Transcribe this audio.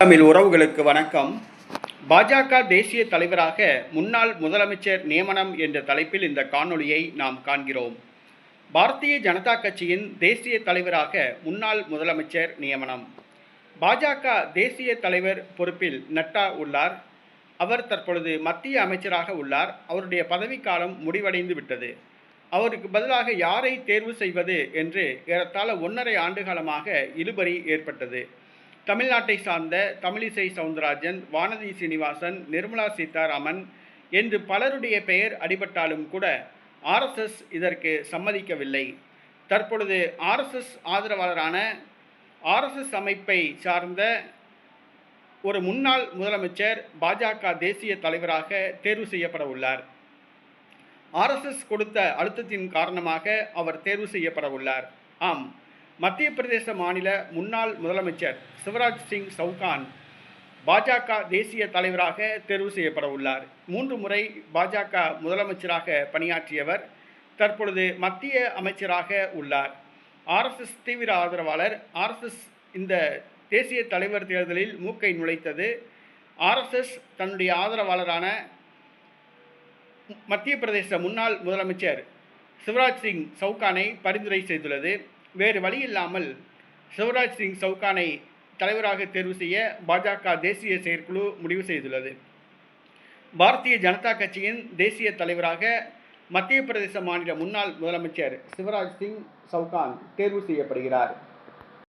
தமிழ் உறவுகளுக்கு வணக்கம். பாஜக தேசிய தலைவராக முன்னாள் முதலமைச்சர் நியமனம் என்ற தலைப்பில் இந்த காணொளியை நாம் காண்கிறோம். பாரதிய ஜனதா கட்சியின் தேசிய தலைவராக முன்னாள் முதலமைச்சர் நியமனம். பாஜக தேசிய தலைவர் பொறுப்பில் நட்டா உள்ளார். அவர் தற்பொழுது மத்திய அமைச்சராக உள்ளார். அவருடைய பதவிக்காலம் முடிவடைந்து விட்டது. அவருக்கு பதிலாக யாரை தேர்வு செய்வது என்று ஏறத்தாழ ஒன்றரை ஆண்டு காலமாக இழுபறி ஏற்பட்டது. தமிழ்நாட்டை சார்ந்த தமிழிசை சவுந்தரராஜன் வானதி சீனிவாசன் நிர்மலா சீதாராமன் என்று பலருடைய பெயர் அடிபட்டாலும் கூட ஆர்எஸ்எஸ் இதற்கு சம்மதிக்கவில்லை. தற்பொழுது ஆர்எஸ்எஸ் ஆதரவாளரான ஆர்எஸ்எஸ் அமைப்பை சார்ந்த ஒரு முன்னாள் முதலமைச்சர் பாஜக தேசிய தலைவராக தேர்வு செய்யப்பட உள்ளார். ஆர்எஸ்எஸ் கொடுத்த அழுத்தத்தின் காரணமாக அவர் தேர்வு செய்யப்பட உள்ளார். ஆம் மத்திய பிரதேச மாநில முன்னாள் முதலமைச்சர் சிவராஜ் சிங் சவுகான் பாஜக தேசிய தலைவராக தேர்வு செய்யப்பட உள்ளார். மூன்று முறை பாஜக முதலமைச்சராக பணியாற்றியவர் தற்பொழுது மத்திய அமைச்சராக உள்ளார். ஆர்எஸ்எஸ் தீவிர ஆதரவாளர் ஆர்எஸ்எஸ் இந்த தேசிய தலைவர் தேர்தலில் மூக்கை நுழைத்தது. ஆர்எஸ்எஸ் தன்னுடைய ஆதரவாளரான மத்திய பிரதேச முன்னாள் முதலமைச்சர் சிவராஜ் சிங் சவுகானை பரிந்துரை செய்துள்ளது. வேறு வழியில்லாமல் சிவராஜ் சிங் சவுகானை தலைவராக தேர்வு செய்ய பாஜக தேசிய செயற்குழு முடிவு செய்துள்ளது. பாரதிய ஜனதா கட்சியின் தேசிய தலைவராக மத்திய பிரதேச மாநில முன்னாள் முதலமைச்சர் சிவராஜ் சிங் சவுகான் தேர்வு செய்யப்படுகிறார்.